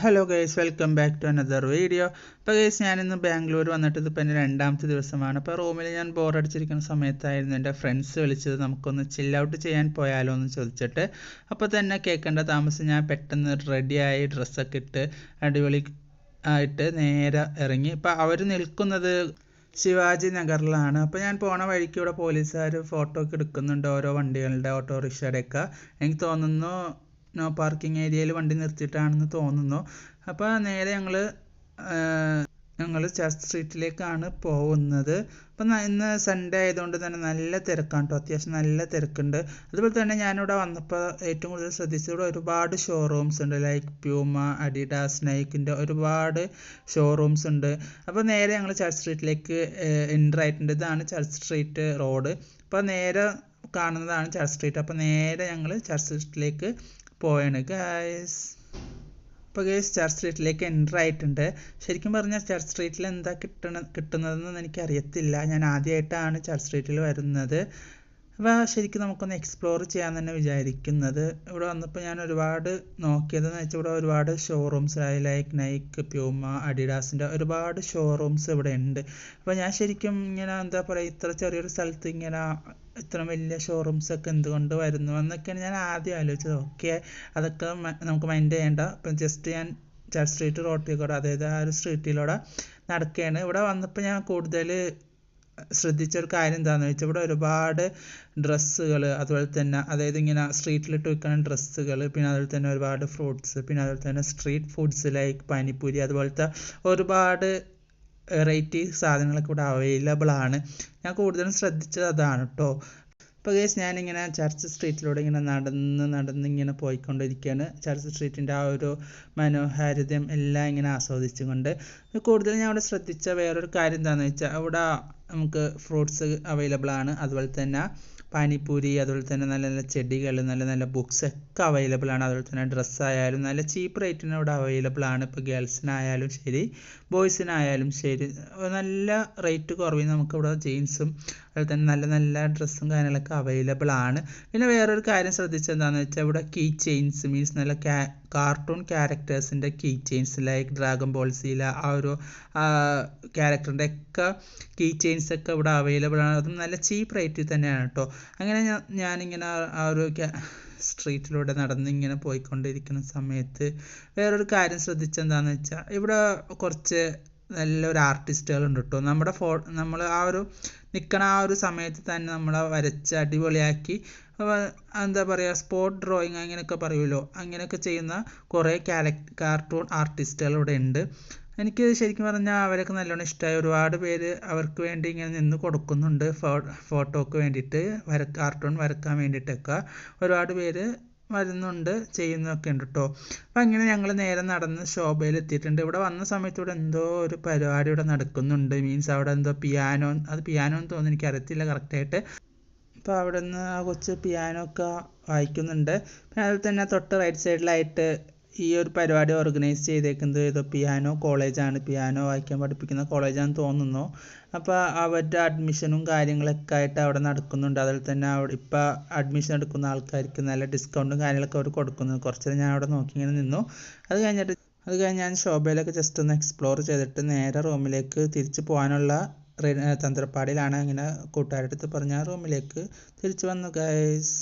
Hello guys welcome back to another video അപ്പോൾ guys ഞാനിന്ന് ബാംഗ്ലൂർ വന്നിട്ട് ഇതിപ്പോൾ എന്റെ രണ്ടാമത്തെ ദിവസമാണ്. അപ്പോൾ റൂമിൽ ഞാൻ ബോറടിച്ചിരിക്കുന്ന സമയത്തായിരുന്നു എന്റെ ഫ്രണ്ട്സ് വിളിച്ചത്. നമുക്കൊന്ന് ചിൽ ഔട്ട് ചെയ്യാൻ പോയാലോ എന്ന് ചോദിച്ചിട്ട്. അപ്പോൾ തന്നെ കേൾക്കേണ്ട താമസം ഞാൻ പെട്ടെന്ന് റെഡിയായി ഡ്രസ്സൊക്കെ ഇട്ട് അടിപൊളി ആയിട്ട് നേരെ ഇറങ്ങി. ഇപ്പോൾ അവർ നിൽക്കുന്നത് ശിവാജി നഗറിലാണ്. അപ്പോൾ ഞാൻ പോണ വഴിക്ക് ഇവിടെ പോലീസുകാർ ഫോട്ടോ ഒക്കെ എടുക്കുന്നുണ്ട്. ഓരോ വണ്ടികളുടെ ഓട്ടോറിക്ഷയുടെയൊക്കെ എനിക്ക് തോന്നുന്നു നോ പാർക്കിംഗ് ഏരിയയിൽ വണ്ടി നിർത്തിയിട്ടാണെന്ന് തോന്നുന്നു. അപ്പോൾ നേരെ ഞങ്ങൾ ഞങ്ങൾ ചർച്ച് സ്ട്രീറ്റിലേക്കാണ് പോകുന്നത്. അപ്പം ഇന്ന് സൺഡേ ആയതുകൊണ്ട് തന്നെ നല്ല തിരക്കാണ് കേട്ടോ അത്യാവശ്യം നല്ല തിരക്കുണ്ട്. അതുപോലെ തന്നെ ഞാനിവിടെ വന്നപ്പോൾ ഏറ്റവും കൂടുതൽ ശ്രദ്ധിച്ചത് ഒരുപാട് ഷോറൂംസ് ഉണ്ട്. ലൈക്ക് പ്യൂമ അഡിഡാസ് നൈക്കിന്റെ ഒരുപാട് ഷോറൂംസ് ഉണ്ട്. അപ്പോൾ നേരെ ഞങ്ങൾ ചർച്ച് സ്ട്രീറ്റിലേക്ക് എന്റർ ആയിട്ടുണ്ട്. ഇതാണ് ചർച്ച് സ്ട്രീറ്റ് റോഡ് അപ്പോൾ നേരെ കാണുന്നതാണ് ചർച്ച് സ്ട്രീറ്റ് അപ്പോൾ നേരെ ഞങ്ങൾ ചർച്ച് സ്ട്രീറ്റിലേക്ക് പോയാണ് ഗായ്സ് ഇപ്പോൾ ഗേസ് ചർച്ച് സ്ട്രീറ്റിലേക്ക് എന്റർ ആയിട്ടുണ്ട്. ശരിക്കും പറഞ്ഞാൽ ചർച്ച് സ്ട്രീറ്റിൽ എന്താ കിട്ടണ കിട്ടുന്നതെന്ന് എനിക്ക് അറിയത്തില്ല ഞാൻ ആദ്യമായിട്ടാണ് ചർച്ച് സ്ട്രീറ്റിൽ വരുന്നത്. അപ്പോൾ ശരിക്കും നമുക്കൊന്ന് എക്സ്പ്ലോർ ചെയ്യാൻ തന്നെ വിചാരിക്കുന്നത്. ഇവിടെ വന്നപ്പോൾ ഞാൻ ഒരുപാട് നോക്കിയതെന്ന് വെച്ചാൽ ഇവിടെ ഒരുപാട് ഷോറൂംസ് ആയി ലൈക്ക് നൈക്ക് പ്യൂമ അഡിഡാസിന്റെ ഒരുപാട് ഷോറൂംസ് ഇവിടെ ഉണ്ട്. അപ്പോൾ ഞാൻ ശരിക്കും ഇങ്ങനെ എന്താ പറയുക ഇത്ര ചെറിയൊരു സ്ഥലത്ത് ഇങ്ങനെ ഇത്ര വലിയ ഷോറൂംസ് ഒക്കെ എന്തുകൊണ്ട് വരുന്നു? എന്നൊക്കെയാണ് ഞാൻ ആദ്യം ആലോചിച്ചത്. ഓക്കെ അതൊക്കെ നമുക്ക് മൈൻഡ് ചെയ്യണ്ട. ഇപ്പം ജസ്റ്റ് ഞാൻ ചർച്ച് സ്ട്രീറ്റ് road കൂടെ അതായത് ആ ഒരു സ്ട്രീറ്റിലൂടെ നടക്കുകയാണ്. ഇവിടെ വന്നപ്പോൾ ഞാൻ കൂടുതൽ ശ്രദ്ധിച്ച ഒരു കാര്യം എന്താണെന്ന് വെച്ചാൽ ഇവിടെ ഒരുപാട് ഡ്രസ്സുകൾ അതുപോലെ തന്നെ അതായത് ഇങ്ങനെ സ്ട്രീറ്റിലിട്ട് വിൽക്കുന്ന ഡ്രസ്സുകൾ പിന്നെ അതുപോലെ തന്നെ ഒരുപാട് ഫ്രൂട്ട്സ് പിന്നെ അതുപോലെ തന്നെ സ്ട്രീറ്റ് ഫുഡ്സ് ലൈക്ക് പാനിപ്പൂരി അതുപോലത്തെ ഒരുപാട് വെറൈറ്റി സാധനങ്ങളൊക്കെ ഇവിടെ അവൈലബിൾ ആണ്. ഞാൻ കൂടുതലും ശ്രദ്ധിച്ചത് അതാണ് കേട്ടോ ഇപ്പോൾ ഞാൻ ഞാനിങ്ങനെ ചർച്ച് സ്ട്രീറ്റിലൂടെ ഇങ്ങനെ നടന്ന് നടന്ന് ഇങ്ങനെ പോയിക്കൊണ്ടിരിക്കുകയാണ് ചർച്ച് സ്ട്രീറ്റിന്റെ ആ ഒരു മനോഹാരിതയും എല്ലാം ഇങ്ങനെ ആസ്വദിച്ചുകൊണ്ട്. കൂടുതൽ ഞാൻ അവിടെ ശ്രദ്ധിച്ച വേറൊരു കാര്യം എന്താണെന്ന് വെച്ചാൽ അവിടെ നമുക്ക് ഫ്രൂട്ട്സ് അവൈലബിൾ ആണ്. അതുപോലെ തന്നെ പാനിപ്പൂരി അതുപോലെ തന്നെ നല്ല നല്ല ചെടികൾ നല്ല നല്ല ബുക്സ് ഒക്കെ അവൈലബിൾ ആണ്. അതുപോലെ തന്നെ ഡ്രസ്സ് ആയാലും നല്ല ചീപ്പ് റേറ്റിന് ഇവിടെ അവൈലബിൾ ആണ്. ഇപ്പോൾ ഗേൾസിനായാലും ശരി ബോയ്സിനായാലും ശരി നല്ല റേറ്റ് കുറവ് നമുക്ക് ഇവിടെ ജീൻസും അതുപോലെ തന്നെ നല്ല നല്ല ഡ്രസ്സും കാര്യങ്ങളൊക്കെ അവൈലബിൾ ആണ്. പിന്നെ വേറൊരു കാര്യം ശ്രദ്ധിച്ചത് എന്താണെന്ന് വെച്ചാൽ ഇവിടെ കീ ചെയിൻസ് മീൻസ് നല്ല കാർട്ടൂൺ ക്യാരക്ടേഴ്സിന്റെ കീ ചെയിൻസ് ലൈക്ക് ഡ്രാഗൺ ബോൾസിയിലെ ആ ഒരു ക്യാരക്ടറിന്റെ ഒക്കെ കീ ചെയിൻസ് ഒക്കെ ഇവിടെ അവൈലബിൾ ആണ്. അതും നല്ല ചീപ്പ് റേറ്റിൽ തന്നെയാണ് കേട്ടോ അങ്ങനെ ഞാൻ ഞാനിങ്ങനെ ആ ഒരു സ്ട്രീറ്റിലൂടെ നടന്ന് ഇങ്ങനെ പോയിക്കൊണ്ടിരിക്കുന്ന സമയത്ത് വേറൊരു കാര്യം ശ്രദ്ധിച്ചെന്താണെന്ന് വെച്ചാൽ ഇവിടെ കുറച്ച് നല്ലൊരു ആർട്ടിസ്റ്റുകളുണ്ട് കേട്ടോ നമ്മുടെ ഫോ നമ്മൾ ആ ഒരു നിൽക്കണ ആ ഒരു സമയത്ത് തന്നെ നമ്മളെ വരച്ച് അടിപൊളിയാക്കി എന്താ പറയുക സ്പോട്ട് ഡ്രോയിങ് അങ്ങനെയൊക്കെ പറയുമല്ലോ. അങ്ങനെയൊക്കെ ചെയ്യുന്ന കുറേ കാർട്ടൂൺ ആർട്ടിസ്റ്റുകൾ ഇവിടെ ഉണ്ട്. എനിക്ക് ശരിക്കും പറഞ്ഞാൽ അവരൊക്കെ നല്ലോണം ഇഷ്ടമായി ഒരുപാട് പേര് അവർക്ക് വേണ്ടി ഇങ്ങനെ നിന്ന് കൊടുക്കുന്നുണ്ട്. ഫോട്ടോക്ക് വേണ്ടിയിട്ട് വര കാർട്ടൂൺ വരക്കാൻ വേണ്ടിയിട്ടൊക്കെ ഒരുപാട് പേര് വരുന്നുണ്ട് ചെയ്യുന്നൊക്കെ ഉണ്ട് കേട്ടോ അപ്പം അങ്ങനെ ഞങ്ങൾ നേരെ നടന്ന് ശോഭയിൽ എത്തിയിട്ടുണ്ട്. ഇവിടെ വന്ന സമയത്ത് ഇവിടെ എന്തോ ഒരു പരിപാടി ഇവിടെ നടക്കുന്നുണ്ട്. മീൻസ് അവിടെ എന്തോ പിയാനോ അത് പിയാനോ എന്ന് തോന്നുന്നു. എനിക്ക് അറിയത്തില്ല കറക്റ്റായിട്ട് അപ്പോൾ അവിടെ നിന്ന് ആ കൊച്ച് പിയാനോ ഒക്കെ വായിക്കുന്നുണ്ട്. പിന്നെ അതിൽ തന്നെ തൊട്ട് റൈറ്റ് സൈഡിലായിട്ട് ഈ ഒരു പരിപാടി ഓർഗനൈസ് ചെയ്തേക്കുന്നത് ഏതോ പിയാനോ കോളേജാണ് പിയാനോ വായിക്കാൻ പഠിപ്പിക്കുന്ന കോളേജാണെന്ന് തോന്നുന്നു. അപ്പോൾ അവരുടെ അഡ്മിഷനും കാര്യങ്ങളൊക്കെ ആയിട്ട് അവിടെ നടക്കുന്നുണ്ട്. അതിൽ തന്നെ അവിടെ ഇപ്പോൾ അഡ്മിഷൻ എടുക്കുന്ന ആൾക്കാർക്ക് നല്ല ഡിസ്കൗണ്ടും കാര്യങ്ങളൊക്കെ അവർ കൊടുക്കുന്നു കുറച്ച് ഞാൻ അവിടെ നോക്കി ഇങ്ങനെ നിന്നു. അത് കഴിഞ്ഞിട്ട് അത് കഴിഞ്ഞ് ഞാൻ ശോഭയിലൊക്കെ ജസ്റ്റ് ഒന്ന് എക്സ്പ്ലോർ ചെയ്തിട്ട് നേരെ റൂമിലേക്ക് തിരിച്ചു പോകാനുള്ള തന്ത്രപ്പാടിലാണ് ഇങ്ങനെ കൂട്ടുകാരുടെ അടുത്ത് പറഞ്ഞ റൂമിലേക്ക് തിരിച്ചു വന്നു ഗൈസ്